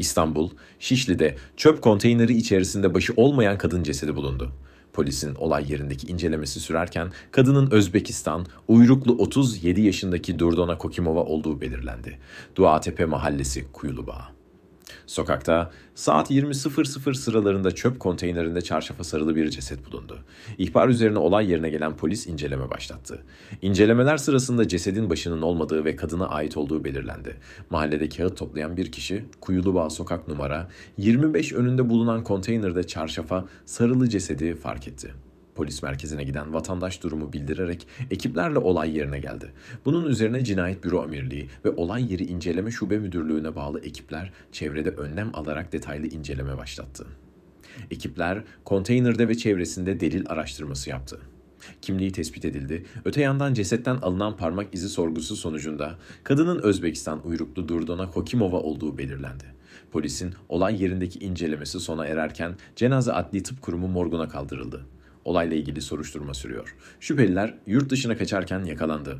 İstanbul, Şişli'de çöp konteyneri içerisinde başı olmayan kadın cesedi bulundu. Polisin olay yerindeki incelemesi sürerken kadının Özbekistan, uyruklu 37 yaşındaki Durdona Kokimova olduğu belirlendi. Duatepe Mahallesi Kuyulubağ. Sokakta saat 20.00 sıralarında çöp konteynerinde çarşafa sarılı bir ceset bulundu. İhbar üzerine olay yerine gelen polis inceleme başlattı. İncelemeler sırasında cesedin başının olmadığı ve kadına ait olduğu belirlendi. Mahallede kağıt toplayan bir kişi Kuyulubağ sokak numara 25 önünde bulunan konteynerde çarşafa sarılı cesedi fark etti. Polis merkezine giden vatandaş durumu bildirerek ekiplerle olay yerine geldi. Bunun üzerine Cinayet Büro Amirliği ve Olay Yeri İnceleme Şube Müdürlüğü'ne bağlı ekipler çevrede önlem alarak detaylı inceleme başlattı. Ekipler konteynerde ve çevresinde delil araştırması yaptı. Kimliği tespit edildi. Öte yandan cesetten alınan parmak izi sorgusu sonucunda kadının Özbekistan uyruklu Durdona Kokimova olduğu belirlendi. Polisin olay yerindeki incelemesi sona ererken cenaze adli tıp kurumu morguna kaldırıldı. Olayla ilgili soruşturma sürüyor. Şüpheliler yurt dışına kaçarken yakalandı.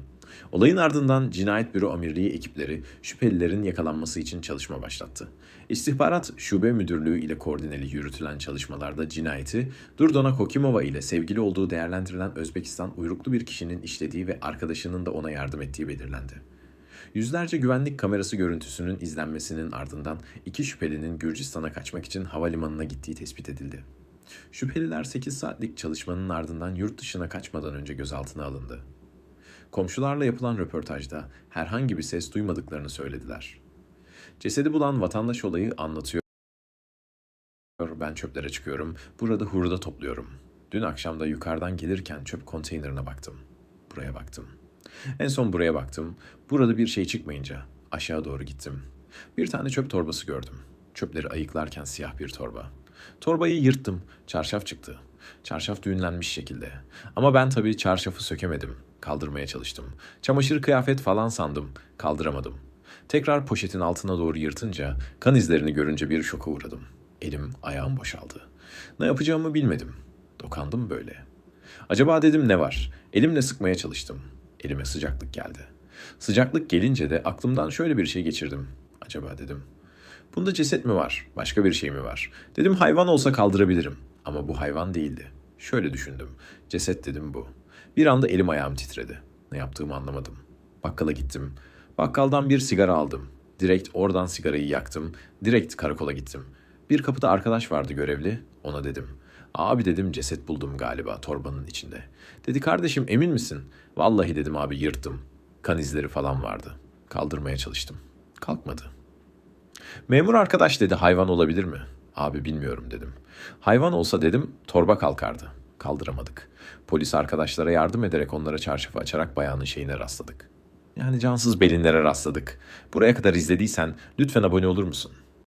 Olayın ardından Cinayet Büro Amirliği ekipleri şüphelilerin yakalanması için çalışma başlattı. İstihbarat Şube Müdürlüğü ile koordineli yürütülen çalışmalarda cinayeti Durdona Kokimova ile sevgili olduğu değerlendirilen Özbekistan uyruklu bir kişinin işlediği ve arkadaşının da ona yardım ettiği belirlendi. Yüzlerce güvenlik kamerası görüntüsünün izlenmesinin ardından iki şüphelinin Gürcistan'a kaçmak için havalimanına gittiği tespit edildi. Şüpheliler 8 saatlik çalışmanın ardından yurt dışına kaçmadan önce gözaltına alındı. Komşularla yapılan röportajda herhangi bir ses duymadıklarını söylediler. Cesedi bulan vatandaş olayı anlatıyor. Ben çöplere çıkıyorum. Burada hurda topluyorum. Dün akşam da yukarıdan gelirken çöp konteynerine baktım. Buraya baktım. En son buraya baktım. Burada bir şey çıkmayınca aşağı doğru gittim. Bir tane çöp torbası gördüm. Çöpleri ayıklarken siyah bir torba. Torbayı yırttım. Çarşaf çıktı. Çarşaf düğünlenmiş şekilde. Ama ben tabii çarşafı sökemedim. Kaldırmaya çalıştım. Çamaşır kıyafet falan sandım. Kaldıramadım. Tekrar poşetin altına doğru yırtınca kan izlerini görünce bir şoka uğradım. Elim ayağım boşaldı. Ne yapacağımı bilmedim. Dokandım böyle. Acaba dedim ne var? Elimle sıkmaya çalıştım. Elime sıcaklık geldi. Sıcaklık gelince de aklımdan şöyle bir şey geçirdim. Acaba dedim. Bunda ceset mi var? Başka bir şey mi var? Dedim hayvan olsa kaldırabilirim. Ama bu hayvan değildi. Şöyle düşündüm. Ceset dedim bu. Bir anda elim ayağım titredi. Ne yaptığımı anlamadım. Bakkala gittim. Bakkaldan bir sigara aldım. Direkt oradan sigarayı yaktım. Direkt karakola gittim. Bir kapıda arkadaş vardı görevli. Ona dedim. Abi dedim ceset buldum galiba torbanın içinde. Dedi kardeşim emin misin? Vallahi dedim abi yırttım. Kan izleri falan vardı. Kaldırmaya çalıştım. Kalkmadı. Memur arkadaş dedi hayvan olabilir mi? Abi bilmiyorum dedim. Hayvan olsa dedim torba kalkardı. Kaldıramadık. Polis arkadaşlara yardım ederek onlara çarşafı açarak bayanın şeyine rastladık. Yani cansız belinlere rastladık. Buraya kadar izlediysen lütfen abone olur musun?